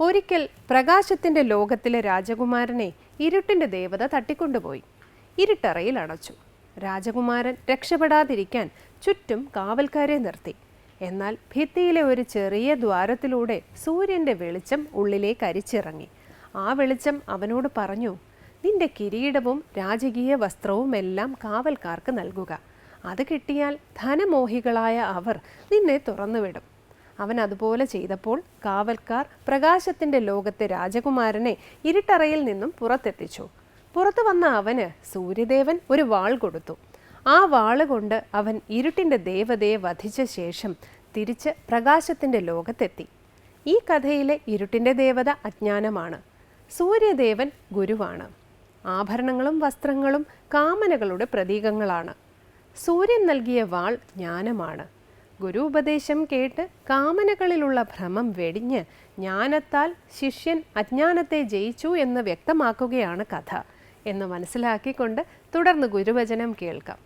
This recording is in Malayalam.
ഒരിക്കൽ പ്രകാശത്തിന്റെ ലോകത്തിലെ രാജകുമാരനെ ഇരുട്ടിന്റെ ദേവത തട്ടിക്കൊണ്ടുപോയി. ഇരുട്ടറയിൽ അടച്ചു. രാജകുമാരൻ രക്ഷപ്പെടാതിരിക്കാൻ ചുറ്റും കാവൽക്കാരെ നിർത്തി. എന്നാൽ ഭിത്തിയിലെ ഒരു ചെറിയ ദ്വാരത്തിലൂടെ സൂര്യന്റെ വെളിച്ചം ഉള്ളിലേക്ക് അരിച്ചിറങ്ങി. ആ വെളിച്ചം അവനോട് പറഞ്ഞു നിന്റെ കിരീടവും രാജകീയ വസ്ത്രവും എല്ലാം കാവൽക്കാർക്ക് നൽകുക. അത് കിട്ടിയാൽ ധനമോഹികളായ അവർ നിന്നെ തുറന്നുവിടും. അവൻ അതുപോലെ ചെയ്തപ്പോൾ കാവൽക്കാർ പ്രകാശത്തിന്റെ ലോകത്തെ രാജകുമാരനെ ഇരുട്ടറയിൽ നിന്നും പുറത്തെത്തിച്ചു. പുറത്തു വന്ന അവന് സൂര്യദേവൻ ഒരു വാൾ കൊടുത്തു. ആ വാൾ കൊണ്ട് അവൻ ഇരുട്ടിന്റെ ദേവതയെ വധിച്ച ശേഷം തിരിച്ച് പ്രകാശത്തിന്റെ ലോകത്തെത്തി. ഈ കഥയിലെ ഇരുട്ടിന്റെ ദേവത അജ്ഞാനമാണ്. സൂര്യദേവൻ ഗുരുവാണ്. ആഭരണങ്ങളും വസ്ത്രങ്ങളും കാമനകളുടെ പ്രതീകങ്ങളാണ്. സൂര്യൻ നൽകിയ വാൾ ജ്ഞാനമാണ്. ഗുരു ഉപദേശം കേട്ട് കാമനകളിലുള്ള ഭ്രമം വെടിഞ്ഞ് ജ്ഞാനത്താൽ ശിഷ്യൻ അജ്ഞാനത്തെ ജയിച്ചു എന്ന് വ്യക്തമാക്കുകയാണ് കഥ. എന്ന് മനസ്സിലാക്കിക്കൊണ്ട് തുടർന്ന് ഗുരുവചനം കേൾക്കാം.